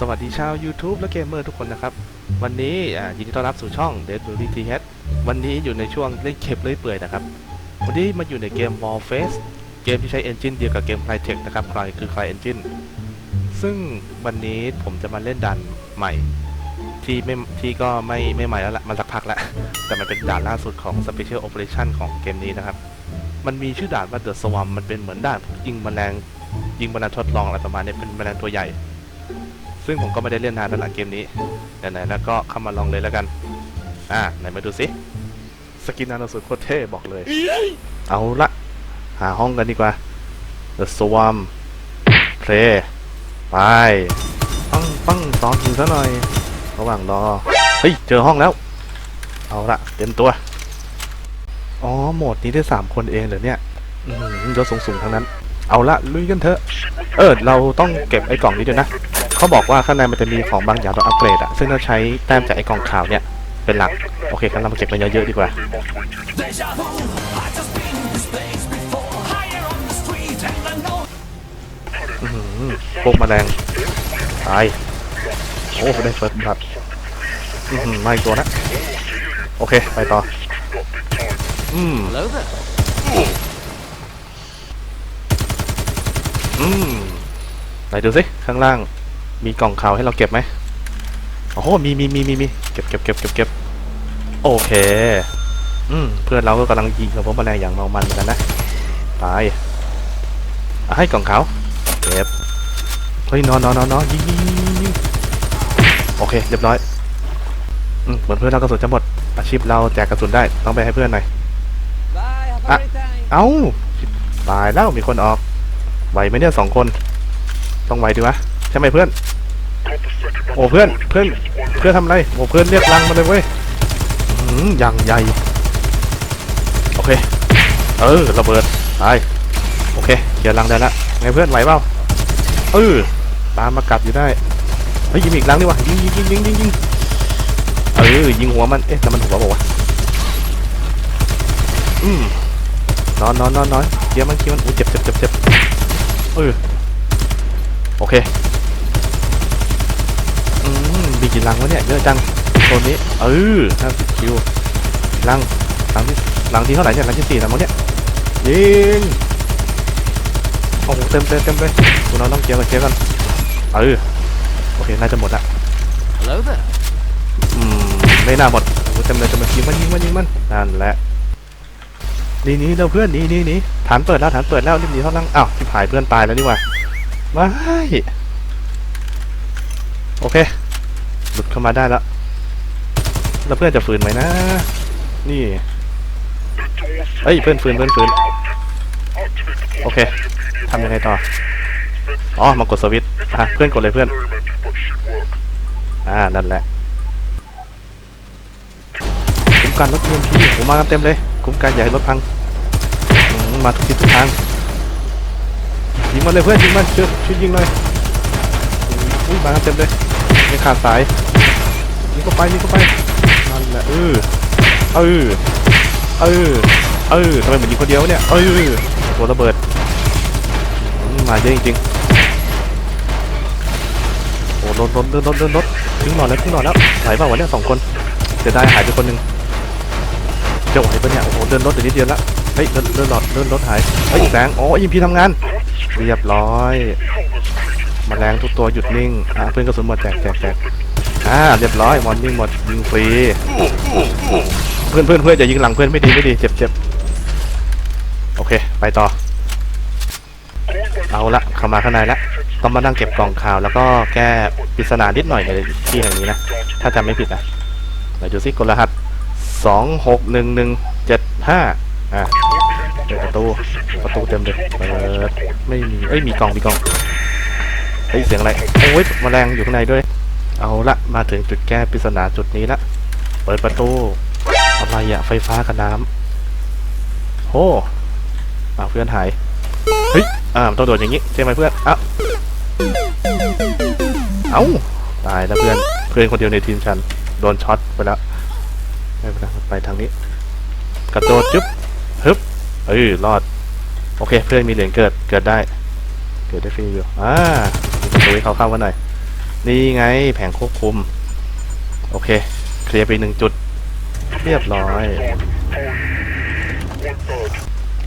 สวัสดีชาว YouTube และเกมเมอร์ทุกคนนะครับ วันนี้ยินดีต้อนรับสู่ช่อง Dead b u r y TH วันนี้อยู่ในช่วงเล่นเข็บเล่ยเปื่อยนะครับ วันนี้มาอยู่ในเกม Warface เกมที่ใช้ Engine เดียวกับเกม Crytek นะครับใครคือ Cry Engine ซึ่งวันนี้ผมจะมาเล่นด่านใหม่ ที่ไม่ที่ก็ไม่ไม่ใหม่แล้วละมันสักพักแล้ว แต่มันเป็นด่านล่าสุดของ Special Operation ของเกมนี้นะครับ มันมีชื่อด่านว่า The Swarm มันเป็นเหมือนด่านยิงแมลงยิงแมลงทดลองอะไรประมาณนี้เป็นแมลงตัวใหญ่ ซึ่งผมก็ไม่ได้เล่นนานแล้วหลังเกมนี้ไหนๆแล้วก็เข้ามาลองเลยแล้วกัน อ่าไหนมาดูสิสกินนาโนสุดโคตรเท่บอกเลย เอาละหาห้องกันดีกว่า The Swarm Play ไปปังปังซ้อมยิงซะหน่อย ระหว่างรอ เฮ้ย เจอห้องแล้ว เอาละเต็มตัว อ๋อ โหมดนี้ได้สามคนเองเหรอเนี่ยอืมยศสูงๆทั้งนั้น เอาละลุยกันเถอะ เออ เราต้องเก็บไอ้กล่องนี้ด้วยนะ เขาบอกว่าข้างในมันจะมีของบางอย่างต้องอัปเกรดอะซึ่งเราใช้แต้มจากไอ้กองขาวเนี่ยเป็นหลัก โอเคงั้นเรามาเก็บมันเยอะๆดีกว่า พวกมแมลงตาย โอ้ได้เฟิร์สบลัดอือหือมาอีกตัวนะ โอเค ไปต่อ อืมอืมไหนดูสิ ข้างล่าง มีกล่องขาวให้เราเก็บไหมโอ้โหมีมีมีมีมีเก็บเก็บเก็บเก็บเก็บโอเค อืมเพื่อนเราก็กำลังยิงกับพวกแมลงอย่างเมามันเหมือนกันนะตายอะให้กล่องขาวเก็บเฮ้ยนอนนอนนอนนอนยิงยิงยิงยิงยิงโอเคเรียบร้อยอืมเหมือนเพื่อนเรากระสุนจะหมดอาชีพเราแจกกระสุนได้ต้องไปให้เพื่อนหน่อย Bye, have Ah. a great time. เอ้าตายแล้วมีคนออกไหวไหมเนี่ยสองคน ต้องไหวดีวะใช่ไหมเพื่อน โอ้เพื่อนเพื่อนเพื่อนทำไรโอ้เพื่อนเรียกลังมาเลยเว้ยอย่างใหญ่ โอเค เออระเบิดตายโอเคเคลียรลังได้ละไงเพื่อนไหวเปล่าเออตามมากัดอยู่ได้เฮ้ยยิงอีกลังดีกว่ายิงยิงยิงยิงยิงยิงเออยิงหัวมันเอ๊ะแล้วมันหัวบอกว่าอืมนอนนอนนอนนอนเคียร์มันเคียร์มันอุ้เจ็บเจ็บเจ็บเจ็บเออโอเค มมีกี่ลังวะเนี่ยเยอะจังโซนนี้เออห้าสิบคิวลังลังที่ลังที่เท่าไหร่เนี่ยลังที่สี่แล้วมั้งเนี่ยยิงโอ้โหเต็มเต็มเต็มเลยคุณน้องต้องเคลียร์กันเคลียร์กันเออโอเคน่าจะหมดละ Hello there. อืมไม่น่าหมดโอ้โหเต็มเลยเต็มเลยยิงมันยิงมันยิงมันนั่นแหละหนี่นี่เราเพื่อนหนี่นี่นี่ฐานเปิดแล้วฐานเปิดแล้วรีบหนีเข้าลังอ้าวที่ผายเพื่อนตายแล้วนี่หว่าไม่โอเค หลุดเข้ามาได้แล้วแล้วเพื่อนจะฝืนไหมนะ นี่เอ้ยเพื่อนฝืนเพื่อนฝืนโอเคทำยังไงต่ออ๋อมากดสวิตช์อะเพื่อนกดเลยเพื่อน อ่า นั่นแหละคุ้มกันรถเทียมพี่ผมมากันเต็มเลย คุ้มกันอย่าให้รถพังมมาทุกทิศทุกทางยิงมันเลยเพื่อนยิงมันช่วยช่วยยิงหน่อยอุ้ยมากันเต็มเลย ไม่ขาดสายยิงเข้าไปยิงเข้าไปนั่นแหละเออเออเออเออทำไมเหมือนยิงคนเดียวเนี่ยเออตัวระเบิดมาเยอะจริงๆโอ้รถรถรถรถรถรถทิ้งหนอนแล้วทิ้งหนอนแล้วไหวเปวะเนี่ยสองคนเสียดายหายไปคนหนึ่งจะไหวปะเนี่ยโอ้โหเดินรถเดี๋ยวนิดเดียวละเฮ้ยเดินเดินรถเดินรถหายเฮ้ยแสงอ๋อยิมพีทำงาน เรียบร้อย มาแมลงทุกตัวหยุดนิ่งอะเพื่อนกระสุนหมดแจกแจกแจกอ่าเรียบร้อยมอนนิ่งหมดยิงฟรีเพื่อนเพื่อนเพื่อนอย่ายิงหลังเพื่อนไม่ดีไม่ดีเจ็บเจ็บโอเค ไปต่อ เอาละเข้ามาข้างในละต้องมานั่งเก็บกล่องข่าวแล้วก็แก้ปริศนานิดหน่อยในที่แห่งนี้นะ ถ้าจำไม่ผิดนะไหนดูซิกลรหัสสองหกหนึ่งหนึ่งเจ็ดห้าอะเปิดประตูประตูเต็มเลยเปิดไม่มีเอ้ยมีกล่องมีกล่อง ฮ้ยเสียงอะไรโอ้ยแมลงอยู่ข้างในด้วย เอาละมาถึงจุดแก้ปริศนาจุดนี้ละ เปิดประตูอะไรอะไฟฟ้ากับน้ำโอ้อาเพื่อนหาย เฮ้ย อ่าต้องโดดอย่างนี้ใช่ไหมเพื่อนอะเอ้าตายแล้วเพื่อน เพื่อนคนเดียวในทีมฉัน โดนช็อตไปแล้วไม่เป็นไรไปทางนี้ กระโดดจึ๊บฮึบเอ้ยรอด โอเค เพื่อนมีเหรียญเกิด เกิดได้ เกิดได้ฟรีอยู่ อ่ามีประ ตูให้เขาเข้ากันหน่อย นี่ไงแผงควบคุม โอเค เคลียร์ไปหนึ่งจุด เรียบร้อย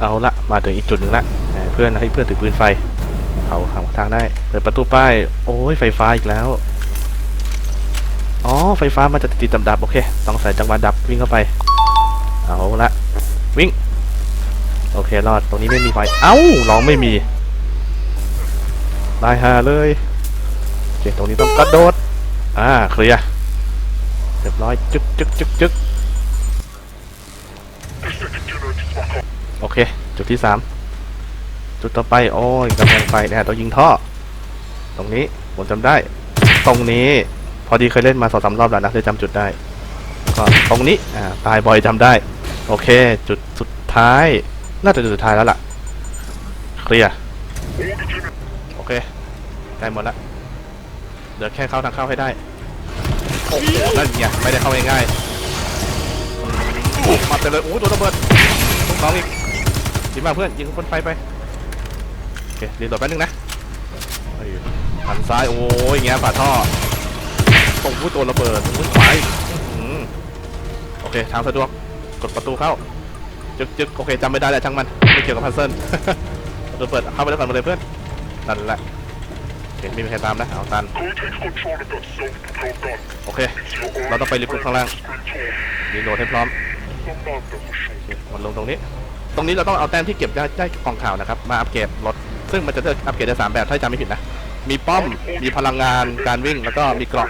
เอาละมาถึงอีกจุดหนึ่งละเพื่อนให้เพื่อนถือปืนไฟเขาหาทางได้ เปิดประตูป้าย โอ้ยไฟฟ้าอีกแล้ว อ๋อ ไฟฟ้ามันจะติดดับๆโอเค ต้องใส่จังหวะดับวิ่งเข้าไป เอาละวิ่ง โอเครอด ตรงนี้ไม่มีไฟ เอ้าร้องไม่มี ตายหาเลยโอเคตรงนี้ต้องกระโดด อ่า เคลียร์เรียบร้อย จึ๊กจึ๊กจึ๊กจึ๊กโอเค จุดที่สามจุดต่อไป โอ้ยกำแพงไฟเนี่ยต้องยิงท่อ ตรงนี้ ผมจำได้ ตรงนี้ พอดีเคยเล่นมาสองสารอบแล้วนะเลยจำจุดได้ก็ตรงนี้ อ่า ตายบ่อยจำได้ โอเค จุดสุดท้าย น่าจะจุดสุดท้ายแล้วล่ะ เคลียร์ ใกล้หมดละเดี๋ยวแค่เข้าทางเข้าให้ได้โอ้โหนั่นไงไม่ได้เข้าง่ายๆอืมมาเต็มเลยโอ้โหโดนระเบิดลูกน้องอีกยิงมาเพื่อนยิงคนไฟไปโอเครีโหลดแป๊บนึงนะเฮ้ยหันซ้ายโอ้ยอย่างเงี้ยฝาท่อโอ้โหตัวระเบิดโอ้ยขวาอีกอื้อหือโอเคทางสะดวกกดประตูเข้าจึกจึกโอเคจำไม่ได้แล้วช่างมันไม่เกี่ยวกับพัซเซิลประตูเปิดเข้าไปแล้วก่อนมาเลยเพื่อนนั่นแหละ เคไม่มีใครตามนะเอาตัน โอเค เราต้องไปลิฟต์ข้างล่างรีโหลดให้พร้อมมันลงตรงนี้ ตรงนี้เราต้องเอาแต้มที่เก็บได้ได้กองข่าวนะครับ มาอัปเกรดรถ ซึ่งมันจะเลือกอัปเกรดได้สามแบบถ้าจำไม่ผิดนะ มีป้อม มีพลังงาน การวิ่ง แล้วก็มีเกราะ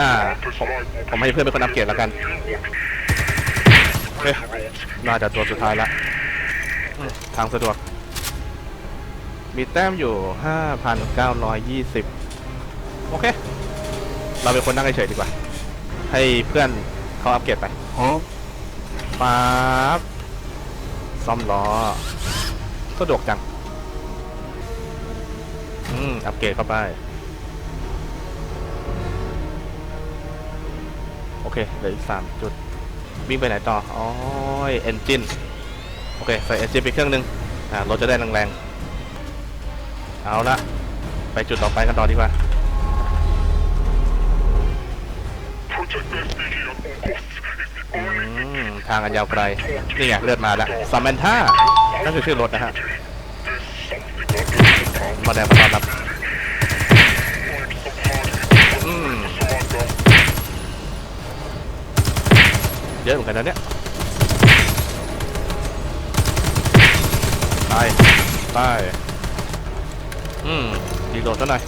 อ่า ผมผมให้เพื่อนเป็นคนอัปเกรดแล้วกันโอเคน่าจะตัวสุดท้ายละ ทางสะดวก มีแต้มอยู่ 5,920 โอเค เราเป็นคนนั่งเฉยๆดีกว่า ให้เพื่อนเขาอัปเกรดไปป๊าบซ่อมล้อสะดวกจัง อืม อัปเกรดเข้าไป โอเค เหลืออีกสามจุด วิ่งไปไหนต่อ อ๋อเอนจิน โอเค ใส่เอนจินไปเครื่องหนึง อ่ารถจะได้แรงๆ เอาละไปจุดต่อไปกันต่อดีกว่า อืม ทางอันยาวไกลนี่ไงเลือดมาแล้วซามแมนท่านั่นคือชื่อรถนะฮะมาแดงมาตอนรับอืมเยอะเหมือนกันนะเนี่ยไปไป อืมดีโหลดซะหน่อย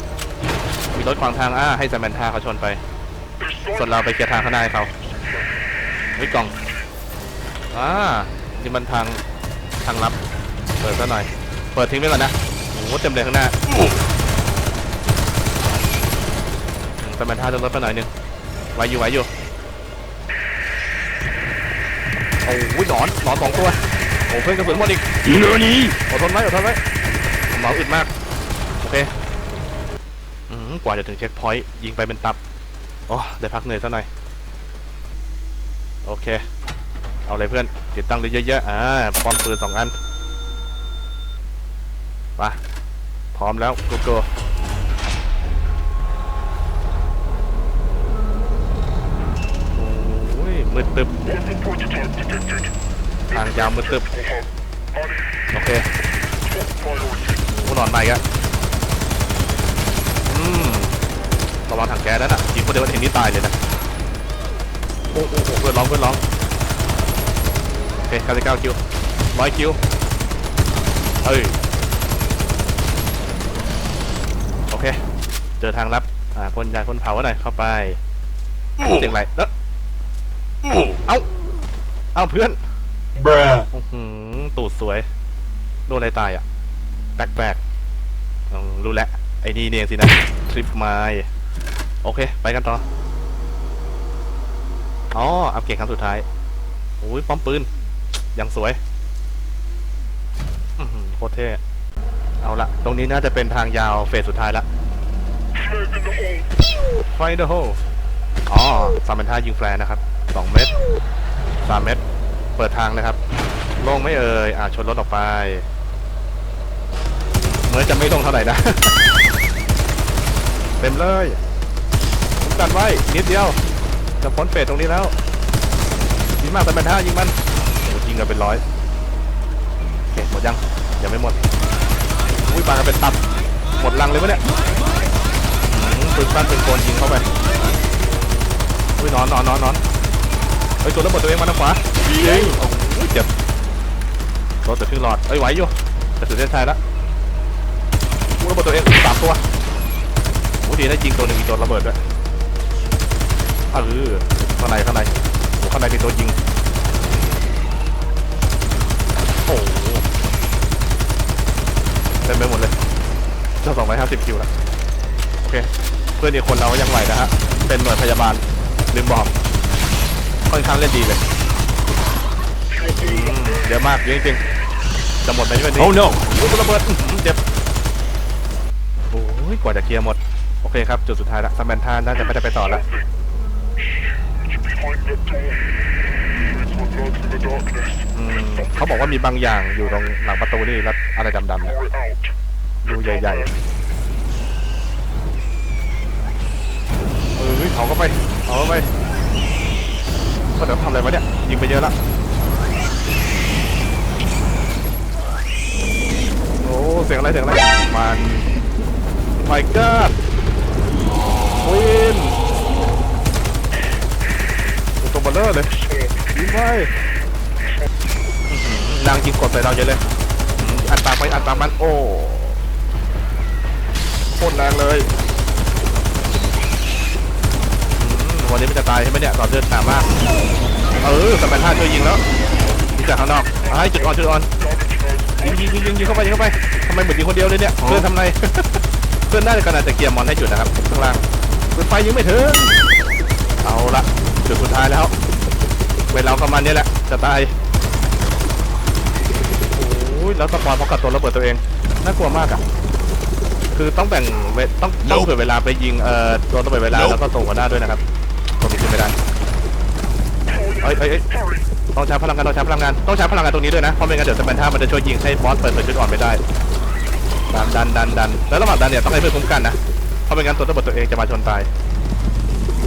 มีรถขวางทางอ่าให้แซมแมนท่าเขาชนไป ส่วนเราไปเคลียร์ทางข้างหน้าให้เขาเฮ้ยกล่องอ่านี่มันทางทางลับ เปิดซะหน่อย เปิดทิ้งไว้ก่อนนะโอ้โหเต็มเลยข้างหน้าอืมแซมแมนท่าจะลดไปหน่อยนึงไหวอยู่ไหวอยู่โอ้ยหนอนหนอนสองตัวโอ้เพื่อนกระสุนหมดอีกยิงเลยนี่อดทนไว้อดทนไว้เหมาอึดมากโอ เคอืมกว่าจะถึงเช็คพอยต์ยิงไปเป็นตับโอ้ได้พักเหนื่อยซะหน่อย โอเค เอาเลยเพื่อน ติดตั้งเลยเยอะๆ อ่าพร้อมปืนสองอันไปพร้อมแล้วกูโกโอ้ยมืดตึบทางยาวมืดตึบ โอเคกูนอนใหม่กะอืม ระวังถังแก๊สนั่นน่ะยิงคนเดียวเห็นนี่ตายเลยนะโอ้โหโอ้โหเพื่อนร้องเพื่อนร้องโอเค99คิว100คิวเอ้ยโอเค เจอทางลับอ่าพ่นยาพ่นเผาหน่อยเข้าไปเสียงอะไรเอ้อเอ้าเอ้าเพื่อน Bruh. อื้อหือตูดสวยโดนอะไรตายอะแปลกๆอืมรู้แล้วไอ้นี่เนี่ยสินะทริปไมล์ โอเค ไปกันต่อ อ๋อ อัปเกรดครั้งสุดท้ายโอ้ยป้อมปืน ยังสวยโคตรเท่ เอาละ ตรงนี้น่าจะเป็นทางยาวเฟสสุดท้ายละไฟเดอร์โฮอ๋อสามเป็นท่ายิงแฟร์นะครับ สองเมตรสามเมตรเปิดทางนะครับ โล่งไม่เอ่ยอ่าชนรถออกไป เหมือนจะไม่ลงเท่าไหร่นะ เต็มเลย กันไว้นิดเดียวจะพ้นเฟสตรงนี้แล้วดีมากแต่เป็นท่ายิงมันโอ้ยิงกันเป็นร้อยโอเคหมดยังยังไม่หมดอุ้ยปากันเป็นตับหมดลังเลยวะเนี่ยปืนสั้นเป็นโกนยิงเข้าไปอุ้ยนอนนอนนอนนอนเฮ้ยตัวระเบิดตัวเองมาทางขวายิงโอ้โหเจ็บรถแต่ครึ่งหลอดเอ้ยไหวอยู่แต่สุดท้ายแล้วระเบิดตัวเองสามตัวโอ้ดีได้ยิงตัวหนึ่งอีกตัวระเบิดด้วย เออข้างในข้างในโอ้ข้างในมีตัวยิง โอ้โหเต็มไปหมดเลยเจ้าสองร้อยห้าสิบคิวแล้วโอเค เพื่อนอีกคนเรายังไหวนะฮะ เป็นหน่วยพยาบาลลืมบอกค่อนข้างเล่นดีเลยอืมเยอะมากเยอะจริงๆจะหมดในช่วงนี้ Oh no! ลูกระเบิดอื้อหือเจ็บโอ้ยกว่าจะเคลียร์หมด โอเคครับ จุดสุดท้ายละสแมนทานน่าจะไม่ได้ไปต่อละ อืมเขาบอกว่ามีบางอย่างอยู่ตรงหลังประตูนี่แล้วอะไรดำๆเนี่ยดูใหญ่ๆเออเขาก็ไปเขาก็ไปก็เดี๋ยวทำอะไรวะเนี่ยยิงไปเยอะละโอ้เสียงอะไรเสียงอะไรมันไมเกิลวิน เบลเลอร์เลยยิงไปอื้อหือนางยิงกดใส่เราเยอะเลยอืมอัดปากไปอัดปากมันโอ้โคตรแรงเลยอืมวันนี้มันจะตายใช่ไหมเนี่ยตอนเลือดหนามากเออสมัยท่าช่วยยิงแล้วยิงจากข้างนอกเอาให้จุดอ่อนจุดอ่อนยิงยิงยิงยิงยิงเข้าไปยิงเข้าไปทำไมเหมือนยิงคนเดียวเลยเนี่ยเพื่อนทำไรเพื่อนน่าจะกำลังจะเกียร์มอนให้จุดนะครับข้างล่างปืนไฟยิงไม่ถึงเอาละ จุดสุดท้ายแล้วเวลาประมาณนี้แหละ จะตาย โอ้ยแล้วสปอนพร้อมกับตัวระเบิดตัวเอง น่ากลัวมากอะคือต้องแบ่งเวต้องต้องเผื่อเวลาไปยิง เอ่อตัวต้องเผื่อเวลา แล้วก็ส่งหัวหน้าด้วยนะครับผมมีขึ้นไม่ได้เอ้ยเอ้ยเอ้ยต้องใช้พลังงานต้องใช้พลังงานต้องใช้พลังงานตรงนี้ด้วยนะ เพราะไม่งั้นเดี๋ยวสเปนท่ามันจะช่วยยิงให้บอสเปิดเผยชุดอ่อนไม่ได้ ดันดันดันดันแล้วระหว่างดันเนี่ยต้องให้เพื่อนคุ้มกันนะ เพราะไม่งั้นตัวระเบิดตัวเองจะมาชนตาย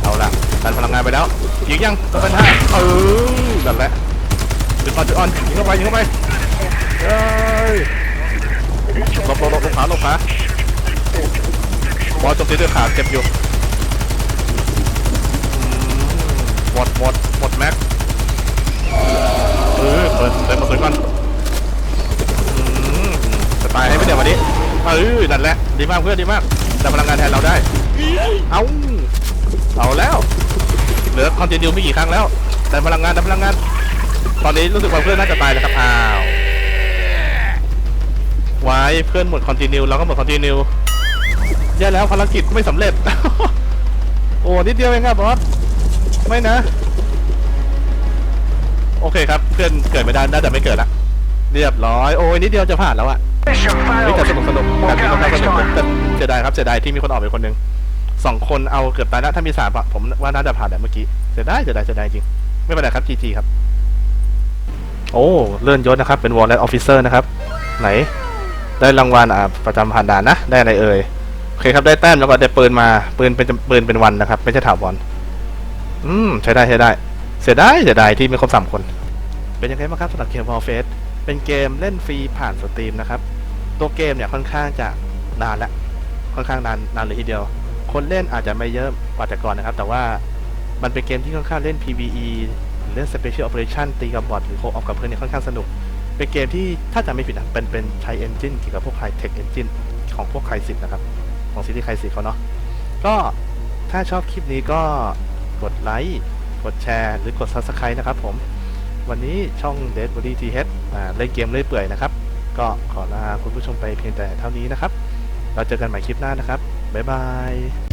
เอาละดันพลังงานไปแล้วยิงยังสเป็นท่าเออนั่นแหละจุดอ่อนจุดอ่อนยิงเข้าไปยิงเข้าไปเอ้ยลบลบลบลบขาลบขาบอสจมตีด้วยขาเจ็บอยู่หมดหมดหมดแม็กเออเปิดเปิดมาสวยก่อนจะตายให้ไหมเนี่ยววันนี้เออนั่นแหละดีมากเพื่อนดีมากแต่พลังงานแทนเราได้ เอา เอาแล้ว เหลือคอนติเนียไม่กี่ครั้งแล้ว แต่พลังงานแต่พลังงาน ตอนนี้รู้สึกว่าเพื่อนน่าจะตายแล้วครับ อ้าวไว้เพื่อนหมดคอนติเนียเราก็หมดคอนติเนียแย่แล้วภารกิจไม่สำเร็จ โอ้นิดเดียวเองครับบอส ไม่นะ โอเคครับ เพื่อนเกิดไม่ได้น่าจะไม่เกิดละ เรียบร้อย โอ้ยนิดเดียวจะผ่านแล้วอะ Mission นี่แต่ failed. สนุกสนุกการที่ต้องการสนุกแต่เสียดายครับเสียดายที่มีคนออกไปคนหนึ่ง สองคนเอาเกือบตายนะถ้ามีสามอะผมว่าน่าจะผ่านแต่เมื่อกี้เสียดายเสียดายเสียดายจริง ไม่เป็นไรครับ GG ครับ โอ้เลื่อนยศนะครับ เป็นวอลเลตออฟฟิเซอร์นะครับ ไหน ได้รางวัลอ่าประจำผ่านด่านนะ ได้อะไรเอ่ยโอเคครับได้แต้มแล้วก็ได้ปืนมาปืนเป็นปืนเป็นวันนะครับ ไม่ใช่ถาวรอืมใช้ได้ใช้ได้ เสียดายเสียดายที่ไม่ครบสามคน เป็นยังไงบ้างครับสำหรับเกม War Face เป็นเกมเล่นฟรีผ่านสตรีมนะครับ ตัวเกมเนี่ยค่อนข้างจะนานละค่อนข้างนานนานเลยทีเดียว คนเล่นอาจจะไม่เยอะกว่าแต่ก่อนนะครับ แต่ว่ามันเป็นเกมที่ค่อนข้างเล่น PVE เล่น Special Operation ตีกับบอทหรือโคออฟกับเพื่อนเนี่ยค่อนข้างสนุก เป็นเกมที่ถ้าจำไม่ผิดนะเป็นเป็นใช้ engine เกี่ยวกับพวก High Tech Engine ของพวกไคสิบนะครับ ของซีรีส์ไคสิบเขาเนาะก็ถ้าชอบคลิปนี้ก็กดไลค์กดแชร์หรือกด Subscribe นะครับผม วันนี้ช่อง Dead Body TH เล่นเกมเล่อยเปื่อยนะครับ ก็ขอลาคุณผู้ชมไปเพียงแต่เท่านี้นะครับ เราเจอกันใหม่คลิปหน้านะครับ บ๊ายบาย